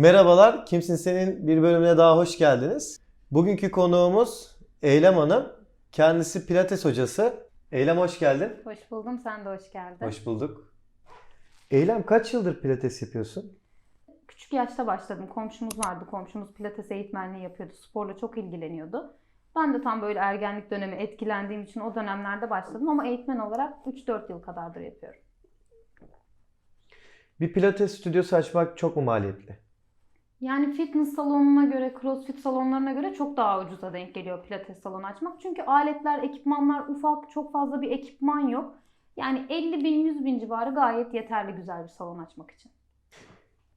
Merhabalar, Kimsin Senin bir bölümüne daha hoş geldiniz. Bugünkü konuğumuz Eylem Hanım. Kendisi Pilates hocası. Eylem hoş geldin. Hoş buldum. Sen de hoş geldin. Hoş bulduk. Eylem kaç yıldır Pilates yapıyorsun? Küçük yaşta başladım. Komşumuz vardı. Komşumuz pilates eğitmenliği yapıyordu. Sporla çok ilgileniyordu. Ben de tam böyle ergenlik dönemi etkilendiğim için o dönemlerde başladım ama eğitmen olarak 3-4 yıl kadardır yapıyorum. Bir Pilates stüdyosu açmak çok mu maliyetli? Yani fitness salonuna göre, crossfit salonlarına göre çok daha ucuza denk geliyor pilates salonu açmak. Çünkü aletler, ekipmanlar ufak, çok fazla bir ekipman yok. Yani 50 bin, 100 bin civarı gayet yeterli güzel bir salon açmak için.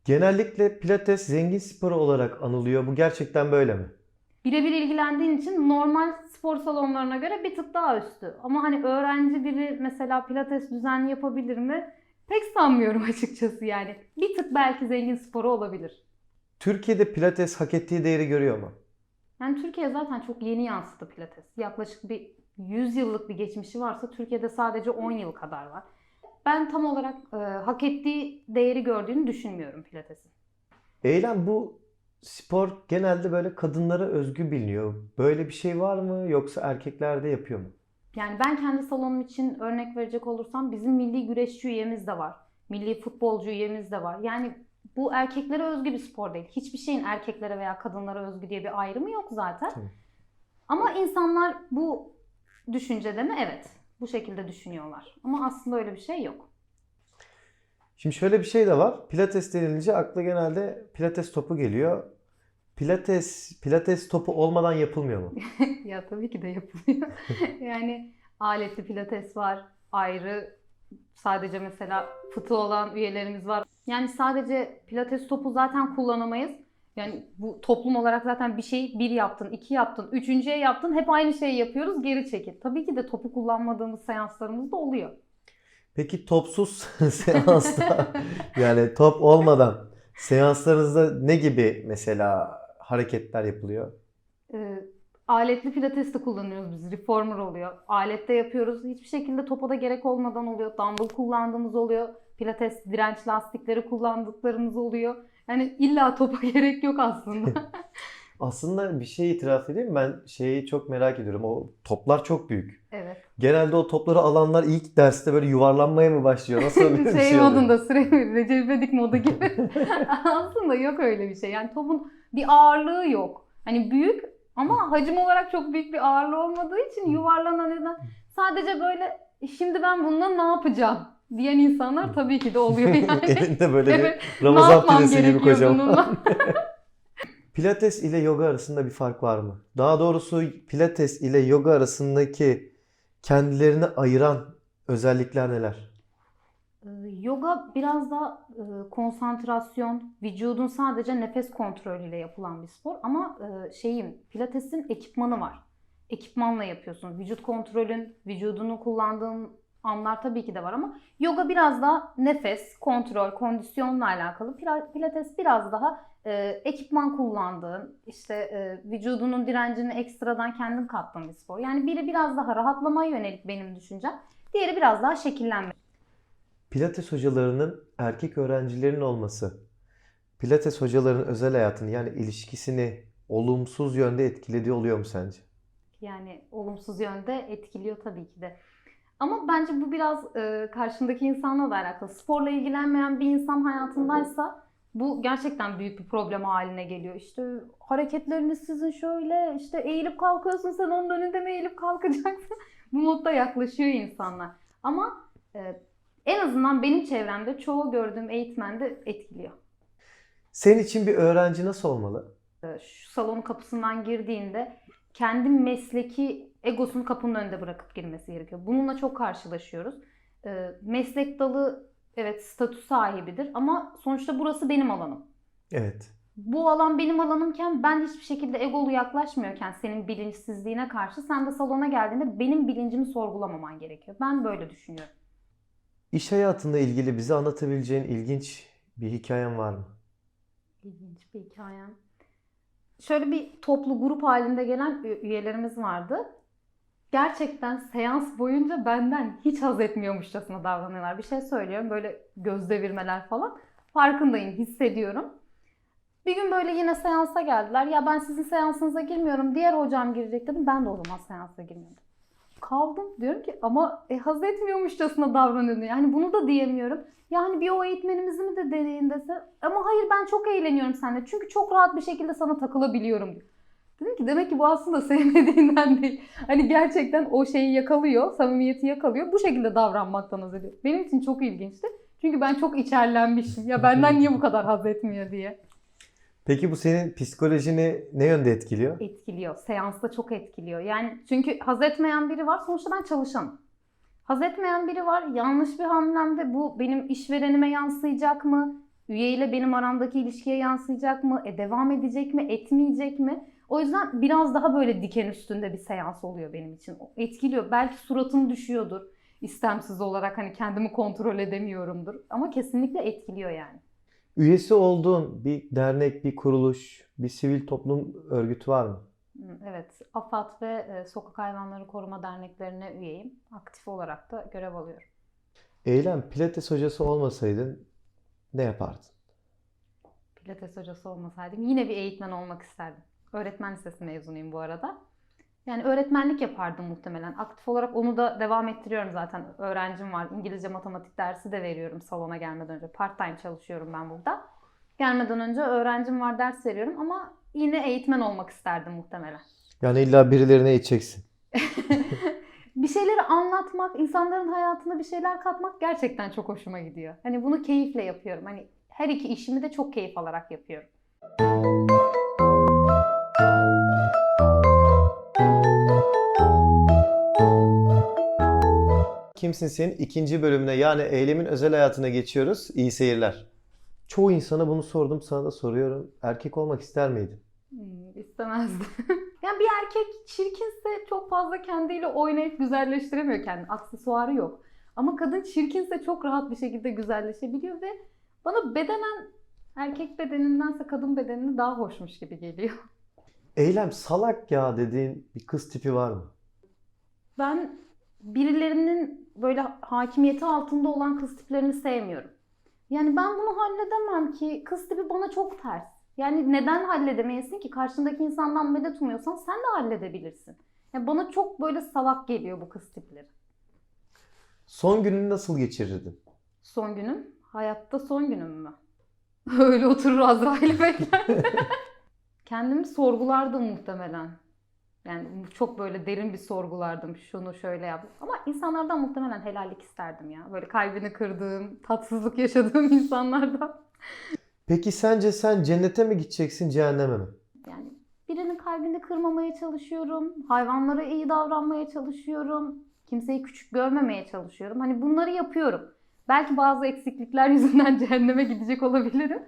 Genellikle Pilates zengin sporu olarak anılıyor. Bu gerçekten böyle mi? birebir ilgilendiğin için normal spor salonlarına göre bir tık daha üstü. Ama hani öğrenci biri mesela pilates düzenli yapabilir mi? Pek sanmıyorum açıkçası yani. Bir tık belki zengin sporu olabilir. Türkiye'de Pilates hak ettiği değeri görüyor mu? Yani Türkiye zaten çok yeni yansıdı pilates. Yaklaşık bir 100 yıllık bir geçmişi varsa Türkiye'de sadece 10 yıl kadar var. Ben tam olarak e, hak ettiği değeri gördüğünü düşünmüyorum pilatesin. Eylem bu spor genelde böyle kadınlara özgü biliniyor. Böyle bir şey var mı yoksa erkekler de yapıyor mu? Yani ben kendi salonum için örnek verecek olursam bizim milli güreşçi üyemiz de var. Milli futbolcu üyemiz de var. Yani bu erkeklere özgü bir spor değil. Hiçbir şeyin erkeklere veya kadınlara özgü diye bir ayrımı yok zaten. Tabii. Ama insanlar bu düşüncede mi? Evet. Bu şekilde düşünüyorlar. Ama aslında öyle bir şey yok. Şimdi şöyle bir şey de var. Pilates denilince akla genelde pilates topu geliyor. Pilates pilates topu olmadan yapılmıyor mu? ya tabii ki de yapılıyor. yani aletli pilates var. Ayrı sadece mesela fıtığı olan üyelerimiz var. Yani sadece pilates topu zaten kullanamayız. Yani bu toplum olarak zaten bir şeyi bir yaptın, iki yaptın, üçüncüye yaptın. Hep aynı şeyi yapıyoruz. Geri çekil. Tabii ki de topu kullanmadığımız seanslarımız da oluyor. Peki topsuz seansta yani top olmadan seanslarınızda ne gibi mesela hareketler yapılıyor? Ee, aletli pilates de kullanıyoruz biz. Reformer oluyor. Alette yapıyoruz. Hiçbir şekilde topa da gerek olmadan oluyor. Dumbbell kullandığımız oluyor. Pilates direnç lastikleri kullandıklarımız oluyor. Yani illa topa gerek yok aslında. Aslında bir şey itiraf edeyim ben şeyi çok merak ediyorum. O toplar çok büyük. evet. Genelde o topları alanlar ilk derste böyle yuvarlanmaya mı başlıyor? Nasıl bir şey, şey modunda sürekli Recep İvedik modu gibi. aslında yok öyle bir şey. Yani topun bir ağırlığı yok. Hani büyük ama hacim olarak çok büyük bir ağırlığı olmadığı için yuvarlanan neden sadece böyle "E, şimdi ben bununla ne yapacağım diyen insanlar tabii ki de oluyor yani. Elinde böyle Evet, bir Ramazan pidesi gibi kocaman. Pilates ile yoga arasında bir fark var mı? Daha doğrusu Pilates ile yoga arasındaki kendilerini ayıran özellikler neler? Ee, Yoga biraz da e, konsantrasyon, vücudun sadece nefes kontrolüyle yapılan bir spor ama e, şeyin pilatesin ekipmanı var. Ekipmanla yapıyorsun. Vücut kontrolün, vücudunu kullandığın anlar tabii ki de var ama yoga biraz daha nefes, kontrol, kondisyonla alakalı. Pila- Pilates biraz daha e, ekipman kullandığın, işte e, vücudunun direncini ekstradan kendin kattığın bir spor. Yani biri biraz daha rahatlamaya yönelik benim düşüncem. Diğeri biraz daha şekillenme. Pilates hocalarının erkek öğrencilerin olması, Pilates hocalarının özel hayatını yani ilişkisini olumsuz yönde etkilediği oluyor mu sence? Yani olumsuz yönde etkiliyor tabii ki de. Ama bence bu biraz e, karşındaki insanla da alakalı. Sporla ilgilenmeyen bir insan hayatındaysa bu gerçekten büyük bir problem haline geliyor. İşte hareketleriniz sizin şöyle, işte eğilip kalkıyorsun sen onun önünde mi eğilip kalkacaksın? bu modda yaklaşıyor insanlar. Ama e, en azından benim çevremde çoğu gördüğüm eğitmen de etkiliyor. Senin için bir öğrenci nasıl olmalı? E, şu salonun kapısından girdiğinde kendi mesleki egosunu kapının önünde bırakıp girmesi gerekiyor. Bununla çok karşılaşıyoruz. E, meslek dalı evet statü sahibidir ama sonuçta burası benim alanım. Evet. Bu alan benim alanımken ben hiçbir şekilde egolu yaklaşmıyorken senin bilinçsizliğine karşı sen de salona geldiğinde benim bilincimi sorgulamaman gerekiyor. Ben böyle düşünüyorum. İş hayatında ilgili bize anlatabileceğin ilginç bir hikayen var mı? İlginç bir hikayem. Şöyle bir toplu grup halinde gelen üyelerimiz vardı. Gerçekten seans boyunca benden hiç haz etmiyormuşçasına davranıyorlar. Bir şey söylüyorum böyle göz devirmeler falan. Farkındayım, hissediyorum. Bir gün böyle yine seansa geldiler. Ya ben sizin seansınıza girmiyorum. Diğer hocam girecek dedim. Ben de o zaman seansa girmedim. Kaldım. Diyorum ki ama e, haz etmiyormuşçasına davranıyordu. Yani bunu da diyemiyorum. Yani bir o eğitmenimizi mi de deneyin dese. Ama hayır ben çok eğleniyorum seninle. Çünkü çok rahat bir şekilde sana takılabiliyorum diyor. Dedim ki demek ki bu aslında sevmediğinden değil. Hani gerçekten o şeyi yakalıyor, samimiyeti yakalıyor. Bu şekilde davranmaktan haz ediyor. Benim için çok ilginçti. Çünkü ben çok içerlenmişim. Ya benden niye bu kadar haz etmiyor diye. Peki bu senin psikolojini ne yönde etkiliyor? Etkiliyor. Seansta çok etkiliyor. Yani çünkü haz etmeyen biri var. Sonuçta ben çalışanım. Haz etmeyen biri var. Yanlış bir hamlemde bu benim işverenime yansıyacak mı? Üyeyle benim aramdaki ilişkiye yansıyacak mı? E, devam edecek mi? Etmeyecek mi? O yüzden biraz daha böyle diken üstünde bir seans oluyor benim için. Etkiliyor. Belki suratım düşüyordur. istemsiz olarak hani kendimi kontrol edemiyorumdur. Ama kesinlikle etkiliyor yani. Üyesi olduğun bir dernek, bir kuruluş, bir sivil toplum örgütü var mı? Evet, AFAD ve e, Sokak Hayvanları Koruma Derneklerine üyeyim. Aktif olarak da görev alıyorum. Eylem, pilates hocası olmasaydın ne yapardın? Pilates hocası olmasaydım yine bir eğitmen olmak isterdim. Öğretmen lisesi mezunuyum bu arada. Yani öğretmenlik yapardım muhtemelen. Aktif olarak onu da devam ettiriyorum zaten. Öğrencim var. İngilizce matematik dersi de veriyorum salona gelmeden önce. Part time çalışıyorum ben burada. Gelmeden önce öğrencim var ders veriyorum ama yine eğitmen olmak isterdim muhtemelen. Yani illa birilerine eğiteceksin. bir şeyleri anlatmak, insanların hayatına bir şeyler katmak gerçekten çok hoşuma gidiyor. Hani bunu keyifle yapıyorum. Hani her iki işimi de çok keyif alarak yapıyorum. Kimsin senin ikinci bölümüne yani eylemin özel hayatına geçiyoruz. İyi seyirler. Çoğu insana bunu sordum, sana da soruyorum. Erkek olmak ister miydin? Hmm, istemezdim. yani bir erkek çirkinse çok fazla kendiyle oynayıp güzelleştiremiyor kendini. Aksesuarı yok. Ama kadın çirkinse çok rahat bir şekilde güzelleşebiliyor ve bana bedenen erkek bedenindense kadın bedenini daha hoşmuş gibi geliyor. Eylem salak ya dediğin bir kız tipi var mı? Ben birilerinin böyle hakimiyeti altında olan kız tiplerini sevmiyorum. Yani ben bunu halledemem ki. Kız tipi bana çok ters. Yani neden halledemeyesin ki? Karşındaki insandan medet umuyorsan sen de halledebilirsin. Ya bana çok böyle salak geliyor bu kız tipleri. Son gününü nasıl geçirirdin? Son günüm, hayatta son günüm mü? Öyle oturur Azrail'i bekler. Kendimi sorgulardım muhtemelen. Yani çok böyle derin bir sorgulardım. Şunu şöyle yap. Ama insanlardan muhtemelen helallik isterdim ya. Böyle kalbini kırdığım, tatsızlık yaşadığım insanlardan. Peki sence sen cennete mi gideceksin, cehenneme mi? Yani birinin kalbini kırmamaya çalışıyorum. Hayvanlara iyi davranmaya çalışıyorum. Kimseyi küçük görmemeye çalışıyorum. Hani bunları yapıyorum. Belki bazı eksiklikler yüzünden cehenneme gidecek olabilirim.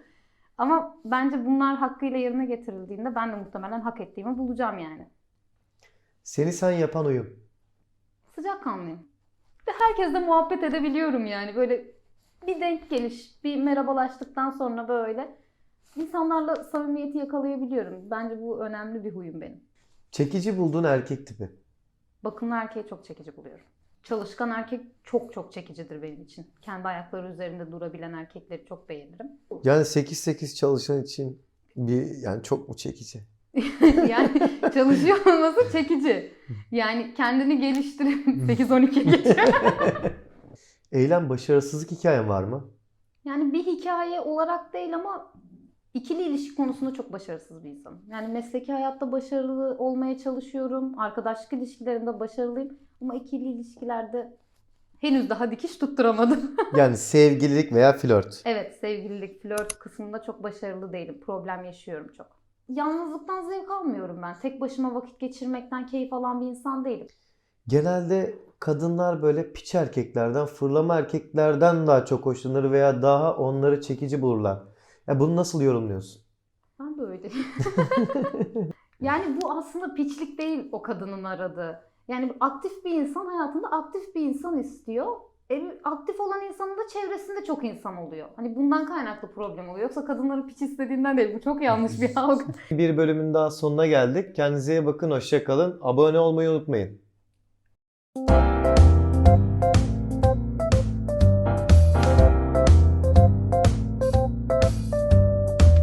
Ama bence bunlar hakkıyla yerine getirildiğinde ben de muhtemelen hak ettiğimi bulacağım yani. Seni sen yapan uyum. Sıcakkanlıyım. Ve herkesle muhabbet edebiliyorum yani. Böyle bir denk geliş, bir merhabalaştıktan sonra böyle insanlarla samimiyeti yakalayabiliyorum. Bence bu önemli bir huyum benim. Çekici bulduğun erkek tipi. Bakımlı erkeği çok çekici buluyorum. Çalışkan erkek çok çok çekicidir benim için. Kendi ayakları üzerinde durabilen erkekleri çok beğenirim. Yani 8-8 çalışan için bir yani çok mu çekici? yani çalışıyor olması çekici. Yani kendini geliştirip 8-12 geçiyor. Eylem başarısızlık hikayen var mı? Yani bir hikaye olarak değil ama ikili ilişki konusunda çok başarısız bir insanım. Yani mesleki hayatta başarılı olmaya çalışıyorum. Arkadaşlık ilişkilerinde başarılıyım. Ama ikili ilişkilerde henüz daha dikiş tutturamadım. Yani sevgililik veya flört. evet sevgililik, flört kısmında çok başarılı değilim. Problem yaşıyorum çok. Yalnızlıktan zevk almıyorum ben. Tek başıma vakit geçirmekten keyif alan bir insan değilim. Genelde kadınlar böyle piç erkeklerden, fırlama erkeklerden daha çok hoşlanır veya daha onları çekici bulurlar. Ya bunu nasıl yorumluyorsun? Ben de öyle. yani bu aslında piçlik değil o kadının aradığı. Yani aktif bir insan hayatında aktif bir insan istiyor. E, aktif olan insanın da çevresinde çok insan oluyor. Hani bundan kaynaklı problem oluyor. Yoksa kadınların piç istediğinden değil. Bu çok yanlış bir algı. Bir bölümün daha sonuna geldik. Kendinize iyi bakın, hoşça kalın. Abone olmayı unutmayın.